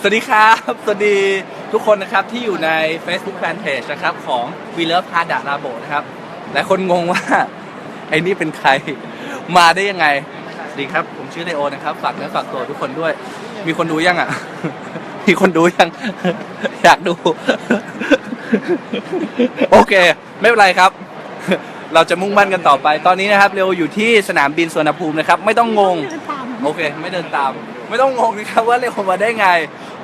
สวัสดีครับ สวัสดีทุกคนนะครับที่อยู่ใน Facebook Fanpage นะครับของ We Love h a d a Labo นะครับหลายคนงงว่า ไอ้นี่เป็นใครมาได้ยังไง สวัสดีครับ ผมชื่อเลโอนะครับฝากเนื้อฝากตัวทุกคนด้วย มีคนดูยังอะ มีคนดูยัง อยากดู โอเค ไม่เป็นไรครับ เราจะมุ่งมั่นกันต่อไป ตอนนี้นะครับ เร็วอยู่ที่สนามบินสวรรณภูมินะครับ ไม่ต้องงง โอเค ไม่เดินตาม ไม่ต้องงงนะครับว่าเลโอมาได้ไง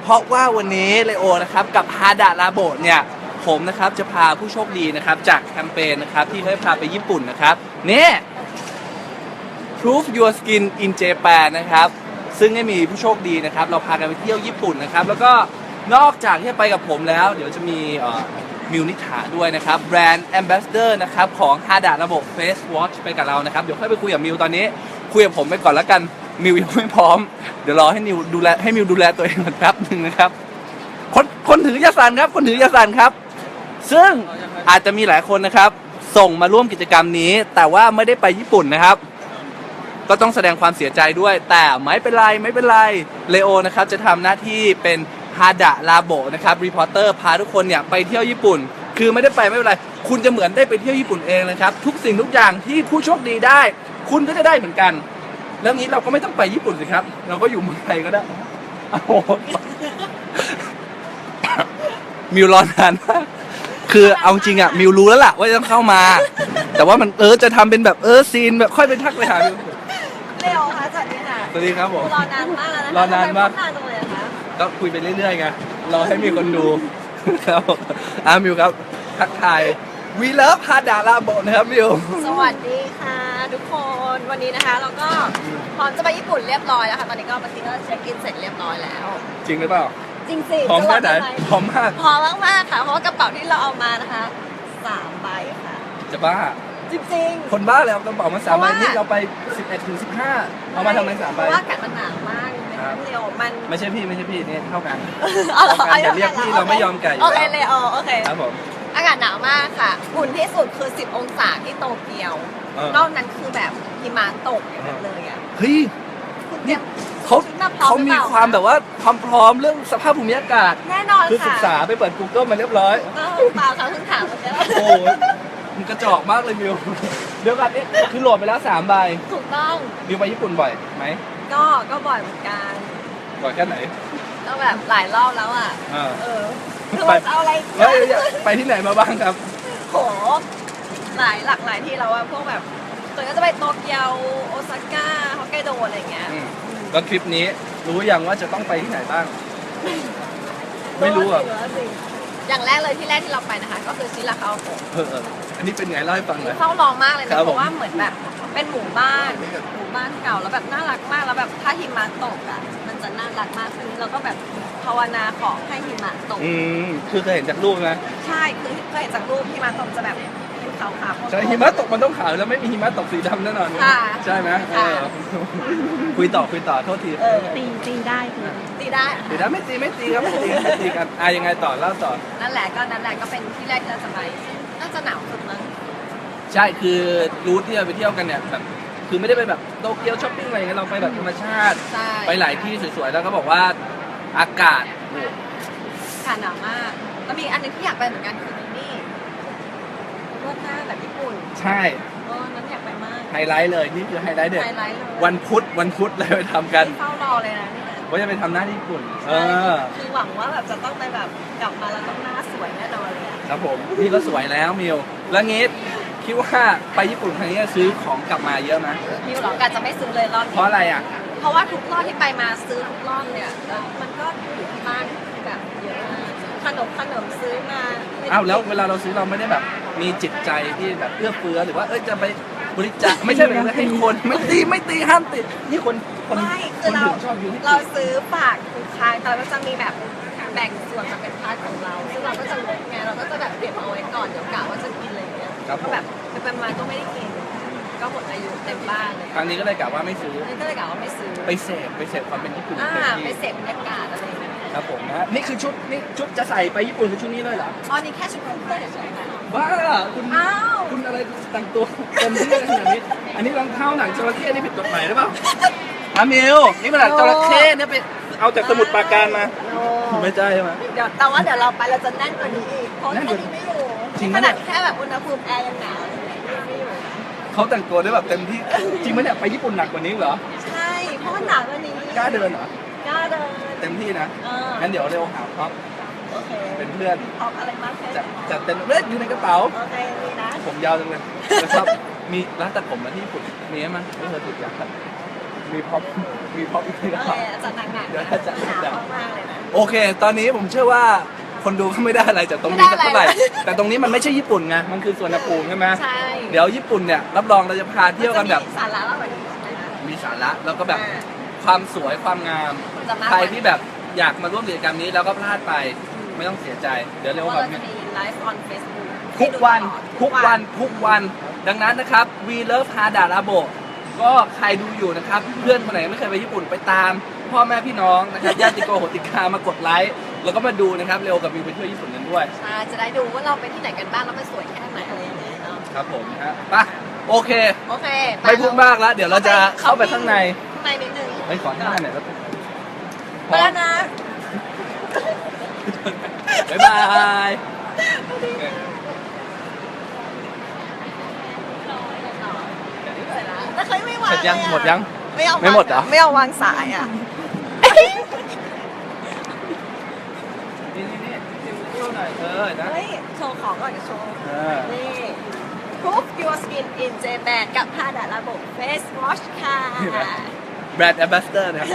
เพราะว่าวันนี้เลโอนะครับกับฮาดาลาโบเนี่ยผมนะครับจะพาผู้โชคดีนะครับจากแคมเปญนะครับที่เขาพาไปญี่ปุ่นนะครับนี่ Proof Your Skin in Japan นะครับซึ่งให้มีผู้โชคดีนะครับ เราพากันไปเที่ยวญี่ปุ่นนะครับ แล้วก็ นอกจากที่จะไปกับผมแล้ว เดี๋ยวจะมีมิวนิถาด้วยนะครับแบรนด์ Ambassador นะครับของฮาดาระบบ Face Watch ไปกับเรานะครับ เดี๋ยวค่อยไปคุยกับมิวตอนนี้ คุยกับผมไปก่อนแล้วกันมิวยังไม่พร้อม เดี๋ยวรอให้มิวดูแลให้มิวดูแลตัวเองก่อนแป๊บหนึ่งนะครับคนคนถือยาสันครับคนถือยาสันครับ ซึ่งอาจจะมีหลายคนนะครับ ส่งมาร่วมกิจกรรมนี้ แต่ว่าไม่ได้ไปญี่ปุ่นนะครับ ก็ต้องแสดงความเสียใจด้วย แต่ไม่เป็นไรไม่เป็นไรเลโอนะครับจะทำหน้าที่เป็น ฮาดะลาโบนะครับรีพอร์เตอร์พาทุกคนเนี่ยไปเที่ยวญี่ปุ่น คือไม่ได้ไปไม่เป็นไร คุณจะเหมือนได้ไปเที่ยวญี่ปุ่นเองนะครับ ทุกสิ่งทุกอย่างที่ผู้โชคดีได้ คุณก็จะได้เหมือนกัน แล้วงี้เราก็ไม่ต้องไปญี่ปุ่นสิครับ เราก็อยู่เมืองไทยก็ได้โอ้โหมิวรอนานมากคือเอาจริงอะมิวรู้แล้วล่ะว่าจะต้องเข้ามา แต่ว่ามันเออจะทำเป็นแบบเออซีนแบบค่อยไปทักไปหามิวเลโอคะสวัสดีค่ะสวัสดีครับผม รอนานมากแล้วนะคะรอนานมาก ทำไพูดนานจังเลยอะคะ ก็คุยไปเรื่อยๆไงรอให้มีคนดูครับผมอามิวครับทักทายวีเลิฟฮาดาลาโบนะครับมิว สวัสดีค่ะทุกคนวันนี้นะคะ เราก็พร้อมจะไปญี่ปุ่นเรียบร้อยแล้วค่ะตอนนี้ก็บัตรก็เช็คอินเสร็จเรียบร้อยแล้ว จริงหรือเปล่า จริงสิพร้อมแค่ไหนจะบกทำพร้อมมากพร้อมมากๆค่ะเพราะว่ากระเป๋าที่เราเอามานะคะสามใบค่ะ จะบ้า จริงๆ คนบ้าแล้วกระเป๋ามาสามใบเพราะว่านี่เราไป 11ถึง15เอามาทำไมสามเพใบราะว่าอากาศมันหนาวมากเลย ครันะบเลโอมัน ไม่ใช่พี่ไม่ใช่พี่นี่เท่ากันเอาเหรอเอาอย่าเรียกพี่เราไม่ยอมไก่อยู่โอเคแล้วเลโอโอเค ครับผมอากาศหนาวมากค่ะ อุ่นที่สุดคือ 10 องศาที่โตเกียว เออนอกนั้นคือแบบหิมะตกอย่างนั้นเลยอะเฮ้ย คุณตรียมเขาชุดมาพร้อเขาหรือมีปล่ความแบบว่าความพร้อมเรื่องสภาพภูมิอากาศ แน่นอนคือศึค่ะกษาไปเปิด Google มาเรียบร้อย เออเปล่าค่ะเพิ่งถามเหมือนกันโอ้โหมันกระจอกมากเลยมิว เดี๋ยวกันเอ๊ะคือโหลดไปแล้วสามใบถูกต้องมิวไปญี่ปุ่นบ่อยไหม ก็ก็บ่อยเหมือนกันบ่อยแค่ไหนก็แบบหลายรอบแล้วอะอ่าเออคือว่าจะเอาอะไรเฮ้ยไปที่ไหนมาบ้างครับโหหลายหลากหลายที่แล้วอะพวกแบบส่วนก็จะไปโตเกียวโอซาก้าฮอกไกโดอะไรอย่างเงี้ยอืมแล้วทริปนี้รู้ยังว่าจะต้องไปที่ไหนบ้าง ไม่รู้อะรู้สิอย่างแรกเลยที่แรกที่เราไปนะคะ ก็คือชิราคาโกะเออเอออันนี้เป็นไงเล่าให้ฟังหน่อยเฝ้ารอมากเลยครันะบผมเพราะว่าเหมือนแบบ เป็นหมู่บ้านหมู่บ้านเก่าแล้วแบบน่ารักมากแล้วแบบถ้าหิมะตกอะมันจะน่ารักมากทีนี้เราก็แบบภาวนาขอให้หิมะตกอืมคือเคยเห็นจากรูปนะใช่คือเคยเห็นจากรูปหิมะตกจะแบบเป็นขาวๆใช่หิมะตกมันต้องขาวแล้วไม่มีหิมะตกสีดำแน่นอนค่ะใช่ไหมเอค่ะอคุยต่อคุยต่อโทษทีเออตีตีได้คือตีได้อะเดี๋ยวนะไม่ตีไม่ตีครับไม่ตีไม่ตีกันอะยังไงต่อเล่าต่อนั่นแหละก็นั่นแหละก็เป็นที่แรกที่เราจะไปซึ่งน่าจะหนาวสุดมั้ง ใช่คือรูทที่เราไปเที่ยวกันเนี่ยแบบคือไม่ได้ไปแบบโตเกียวช้อปปิ้งอะไรอย่างเงี้ยเราไปแบบธรรมชาติ ใช่ ไปหลายที่สวยๆแล้วก็บอกว่าอากาศโอ้ค่ะหนาวมากแล้วมีอันหนึงที่อยากไปเหมือนกันคือนี่รวดหน้าแบบญี่ปุ่นใช่เออนั้นอยากไปมากไฮไลท์เลยนี่คือไฮไลท์เด็ดไฮไลท์เลยวันพุธวันพุธเลยไปทำกันเฝ้ารอเลยนะเนี่ยว่าจะไปทำหน้าที่ญี่ปุ่น เออ คือหวังว่าแบบจะต้องไปแบบกลับมาแล้วต้องหน้าสวยแน่นอนเลยอะ ครับผมนี่ก็สวยแล้วมิวแล้วงี้ คิดว่าไปญี่ปุ่นครั้งนี้ซื้อของกลับมาเยอะไหมมิวหรอกาจะไม่ซื้อเลยรอบเพนี้ราะอะไรอะ เพราะว่าทุกรอบที่ไปมาซื้อทุกรอบเนี่ยแล้วมันก็อยู่ที่บ้านแบบเยอะมากขนมขนมซื้อมาไม่ได้อ้าวแล้วเวลาเราซื้อเราไม่ได้แบบมีจิตใจที่แบบเอื้อเฟื้อหรือว่าเอ้ยจะไปบริจาคไม่ใช่แบบให้คนไม่ตีไม่ตีห้ามติดนี่คนคนไม่คคือนเราถึงชอบอยู่ที่เราซื้อฝากทุกครั้งแต่ว่าจะมีแบบแบ่งส่วนมาเป็นพาร์ทของเราซึ่งเราก็จะลดไงเราก็จะแบบเก็บเอาไว้ก่อนเดี๋ยวกะว่าจะกิน ครับผก็มแบบไปๆมาๆก็ไม่ได้กิน ก็หมดอายุเต็มบ้านเลยครั้งนี้ก็เลยกะว่าไม่ซื้อนี่ก็เลยกะว่าไม่ซื้อไปเสพไปเสพความเป็นญี่ปุ่นอ่าเต็มไปที่เสพบรรยากาศอะไรอย่างเงี้ยครับผมนะนี่คือชุดนี่ชุดจะใส่ไปญี่ปุ่นคือชุดนี้เลยเหรออ๋อนี่แค่ชุดเพื่อนๆเฉยๆค่ะ บ้าคุณอ้าว คุณอะไรแต่งตัวเต็มที่ขนาดนี้ อันนี้รองเท้าหนังจระเข้นี่ผิดกฎหมายหรือเปล่าอามิวนี่มันแบบจระเข้เนี่ยไปเอาจากสมุทรปราการมาไม่ใช่ใช่ไหมเดี๋ยวแต่ว่าเดี๋ยวเราไปเราจะแน่นกว่านี้อีกเพราะแน่แค่นกว่านี้ไม่อยู่ จริงขปะเนี่นายดแค่แบบอุณหภูมิแอร์ยังหนาวเลยไม่อยู่เขาแต่งตัวได้แบบเต็มที่ จริงไหมเนี่ยไปญี่ปุ่นหนักกว่านี้เหรอใช่เพราะว่าหนาวกว่านี้กล้าเดินเหรอกล้าเดินเต็มที่นะเอองั้นเดี๋ยวเร็วหาพ็อปโอเคเป็นเพื่อนออกอะไรมากแค่จัดจัดเต็มเล็ดอยู่ในกระเป๋า โอเคนี่นะผมยาวจังเลยแล้วชอบมีร้านตัดผมมาที่ญี่ปุ่นมีไหมไม่เคยถูกจังมีพ็อปมีพ็อปอีกในกระโอเคเป๋าจัดหนักๆเดี๋ยวนะจัด หนาวจัดมากๆเลยนะ โอเค ตอนนี้ผมเชื่อว่า คนดูก็ไม่ได้อะไรจากตรงนี้สักเท่าไหร่ไม่ได้อะไรแต่ตรงนี้มันไม่ใช่ญี่ปุ่นไง มันคือสวนภูมิใช่ไหมใช่เดี๋ยวญี่ปุ่นเนี่ยรับรองเราจะพาเที่ยวกันแบบมัจะมีสาระมากกว่านี้ใช่ไหมมีสาระแล้วก็แบบอ่าความสวยความงามจะมากกว่าใครที่แบบอยากมาร่วมกิจกรรมนี้แล้วก็พลาดไปไม่ต้องเสียใจ เดี๋ยวเพเร็วราะกว่าว่าเราจะมีไลฟ์ออนเฟซบุ๊กทุกวันทุกวันทุกวัน ดังนั้นนะครับ We Love Hada l a b o ก็ใครดูอยู่นะครับ เพื่อนคนไหนไม่เคยไปญี่ปุ่นไปตาม พ่อแม่พี่น้องนะครับญาติโกโหติกามากดไลค์แล้วก็มาดูนะครับเร็วกับวิวไปเที่ยวญี่ปุ่นกันด้วย ใช่จะได้ดูว่าเราไปที่ไหนกันบ้างแล้วมันสวยแค่ไหนอะไรอย่างเงี้ยเนาะครับผมนะฮะไปโอเค โอเคปไม่พูดมากแล้ว เดี๋ยวเราจะเข้าไปข้างในข้างในนิดนึงไปขอหน้าหน่อยแล้วไปแล้วนะบ๊ายบายเสร็จแล้วแต่เคยไม่วางเสร็จยังลอะหมดยัง ไม่เอาไม่หมดเหรอ ไม่เอาวางสายอะ นี่นี่นี่เที่ยวหน่อยเออนะ เฮ้ย โชว์ของก่อนจะโชว์ เออ นี่ Proof Your Skin in Japan กับผ้าดัดระบบ Face Wash ค่ะแบรนด์แอมบาสเตอร์นะครับ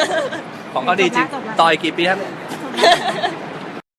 ของเขาดีจริงต่อยกี่ปีครับ